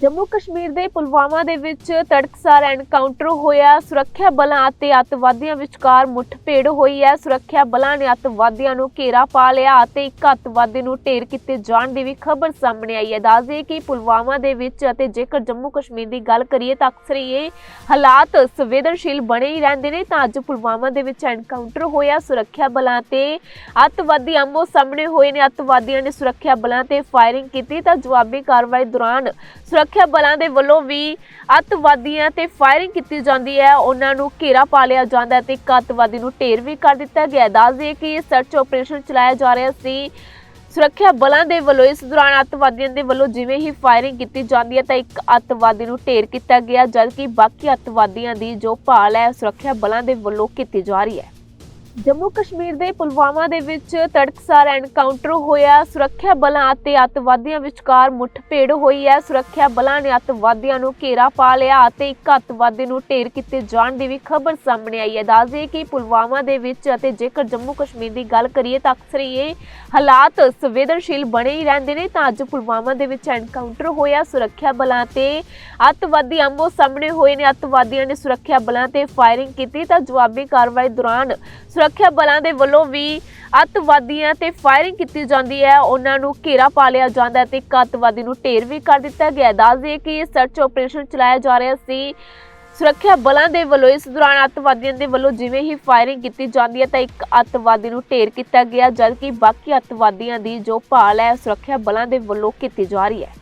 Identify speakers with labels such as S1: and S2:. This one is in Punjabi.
S1: ਜੰਮੂ ਕਸ਼ਮੀਰ ਦੇ ਪੁਲਵਾਮਾ ਦੇ ਵਿੱਚ ਤੜਕਸਾਰ ਐਨਕਾਊਂਟਰ ਹੋਇਆ। ਸੁਰੱਖਿਆ ਬਲਾਂ ਅਤੇ ਅੱਤਵਾਦੀਆਂ ਵਿਚਕਾਰ ਮੁੱਠਭੇੜ ਹੋਈ ਹੈ। ਸੁਰੱਖਿਆ ਬਲਾਂ ਨੇ ਅੱਤਵਾਦੀਆਂ ਨੂੰ ਘੇਰਾ ਪਾ ਲਿਆ ਅਤੇ ਇੱਕ ਅੱਤਵਾਦੀ ਨੂੰ ਢੇਰ ਕੀਤੇ ਜਾਣ ਦੀ ਵੀ ਖਬਰ ਸਾਹਮਣੇ ਆਈ ਹੈ। ਦੱਸਦੇ ਕਿ ਪੁਲਵਾਮਾ ਦੇ ਵਿੱਚ ਅਤੇ ਜੇਕਰ ਜੰਮੂ ਕਸ਼ਮੀਰ ਦੀ ਗੱਲ ਕਰੀਏ ਤਾਂ ਅਕਸਰ ਹੀ ਇਹ ਹਾਲਾਤ ਸੰਵੇਦਨਸ਼ੀਲ ਬਣੇ ਹੀ ਰਹਿੰਦੇ ਨੇ। ਤਾਂ ਅੱਜ ਪੁਲਵਾਮਾ ਦੇ ਵਿੱਚ ਐਨਕਾਊਂਟਰ ਹੋਇਆ। ਸੁਰੱਖਿਆ ਬਲਾਂ ਤੇ ਅੱਤਵਾਦੀ ਆਮੋ ਸਾਹਮਣੇ ਹੋਏ ਨੇ। ਅੱਤਵਾਦੀਆਂ ਨੇ ਸੁਰੱਖਿਆ ਬਲਾਂ ਤੇ ਫਾਇਰਿੰਗ ਕੀਤੀ ਤਾਂ ਜਵਾਬੀ ਕਾਰਵਾਈ ਦੌਰਾਨ ਸੁਰੱਖਿਆ ਬਲਾਂ ਦੇ ਵੱਲੋਂ ਵੀ ਅੱਤਵਾਦੀਆਂ ਤੇ ਫਾਇਰਿੰਗ ਕੀਤੀ ਜਾਂਦੀ ਹੈ। ਉਹਨਾਂ ਨੂੰ ਘੇਰਾ ਪਾ ਲਿਆ ਜਾਂਦਾ ਹੈ ਤੇ ਇੱਕ ਅੱਤਵਾਦੀ ਨੂੰ ਢੇਰ ਵੀ ਕਰ ਦਿੱਤਾ ਗਿਆ ਹੈ। ਦੱਸ ਦਈਏ ਕਿ ਇਹ ਸਰਚ ਆਪਰੇਸ਼ਨ ਚਲਾਇਆ ਜਾ ਰਿਹਾ ਸੀ। ਸੁਰੱਖਿਆ ਬਲਾਂ ਦੇ ਵੱਲੋਂ ਇਸ ਦੌਰਾਨ ਅੱਤਵਾਦੀਆਂ ਦੇ ਵੱਲੋਂ ਜਿਵੇਂ ਹੀ ਫਾਇਰਿੰਗ ਕੀਤੀ ਜਾਂਦੀ ਹੈ ਤਾਂ ਇੱਕ ਅੱਤਵਾਦੀ ਨੂੰ ਢੇਰ ਕੀਤਾ ਗਿਆ, ਜਦਕਿ ਬਾਕੀ ਅੱਤਵਾਦੀਆਂ ਦੀ ਜੋ ਭਾਲ ਹੈ, ਸੁਰੱਖਿਆ ਬਲਾਂ ਦੇ ਵੱਲੋਂ ਕੀਤੀ ਜਾ ਰਹੀ ਹੈ। ਜੰਮੂ ਕਸ਼ਮੀਰ ਦੇ ਪੁਲਵਾਮਾ ਦੇ ਵਿੱਚ ਤੜਕਸਾਰ ਐਨਕਾਊਂਟਰ ਹੋਇਆ। ਸੁਰੱਖਿਆ ਬਲਾਂ ਅਤੇ ਅੱਤਵਾਦੀਆਂ ਵਿਚਕਾਰ ਮੁੱਠਭੇੜ ਹੋਈ ਹੈ। ਸੁਰੱਖਿਆ ਬਲਾਂ ਨੇ ਅੱਤਵਾਦੀਆਂ ਨੂੰ ਘੇਰਾ ਪਾ ਲਿਆ ਅਤੇ ਇੱਕ ਅੱਤਵਾਦੀ ਨੂੰ ਢੇਰ ਕੀਤੇ ਜਾਣ ਦੀ ਵੀ ਖਬਰ ਸਾਹਮਣੇ ਆਈ ਹੈ। ਦੱਸਦੇ ਕਿ ਪੁਲਵਾਮਾ ਦੇ ਵਿੱਚ ਅਤੇ ਜੇਕਰ ਜੰਮੂ ਕਸ਼ਮੀਰ ਦੀ ਗੱਲ ਕਰੀਏ ਤਾਂ ਅਕਸਰ ਹੀ ਇਹ ਹਾਲਾਤ ਸੰਵੇਦਨਸ਼ੀਲ ਬਣੇ ਹੀ ਰਹਿੰਦੇ ਨੇ। ਤਾਂ ਅੱਜ ਪੁਲਵਾਮਾ ਦੇ ਵਿੱਚ ਐਨਕਾਊਂਟਰ ਹੋਇਆ। ਸੁਰੱਖਿਆ ਬਲਾਂ ਤੇ ਅੱਤਵਾਦੀ ਆਮੋ ਸਾਹਮਣੇ ਹੋਏ ਨੇ। ਅੱਤਵਾਦੀਆਂ ਨੇ ਸੁਰੱਖਿਆ ਬਲਾਂ ਤੇ ਫਾਇਰਿੰਗ ਕੀਤੀ ਤਾਂ ਜਵਾਬੀ ਕਾਰਵਾਈ ਦੌਰਾਨ ਸੁਰੱਖਿਆ ਬਲਾਂ ਦੇ ਵੱਲੋਂ ਵੀ ਅੱਤਵਾਦੀਆਂ ਤੇ ਫਾਇਰਿੰਗ ਕੀਤੀ ਜਾਂਦੀ ਹੈ। ਉਹਨਾਂ ਨੂੰ ਘੇਰਾ ਪਾ ਲਿਆ ਜਾਂਦਾ ਹੈ ਤੇ ਇੱਕ ਅੱਤਵਾਦੀ ਨੂੰ ਢੇਰ ਵੀ ਕਰ ਦਿੱਤਾ ਗਿਆ ਹੈ। ਦੱਸ ਦਈਏ ਕਿ ਇਹ ਸਰਚ ਆਪਰੇਸ਼ਨ ਚਲਾਇਆ ਜਾ ਰਿਹਾ ਸੀ। ਸੁਰੱਖਿਆ ਬਲਾਂ ਦੇ ਵੱਲੋਂ ਇਸ ਦੌਰਾਨ ਅੱਤਵਾਦੀਆਂ ਦੇ ਵੱਲੋਂ ਜਿਵੇਂ ਹੀ ਫਾਇਰਿੰਗ ਕੀਤੀ ਜਾਂਦੀ ਹੈ ਤਾਂ ਇੱਕ ਅੱਤਵਾਦੀ ਨੂੰ ਢੇਰ ਕੀਤਾ ਗਿਆ, ਜਦਕਿ ਬਾਕੀ ਅੱਤਵਾਦੀਆਂ ਦੀ ਜੋ ਭਾਲ ਹੈ, ਸੁਰੱਖਿਆ ਬਲਾਂ ਦੇ ਵੱਲੋਂ ਕੀਤੀ ਜਾ ਰਹੀ ਹੈ।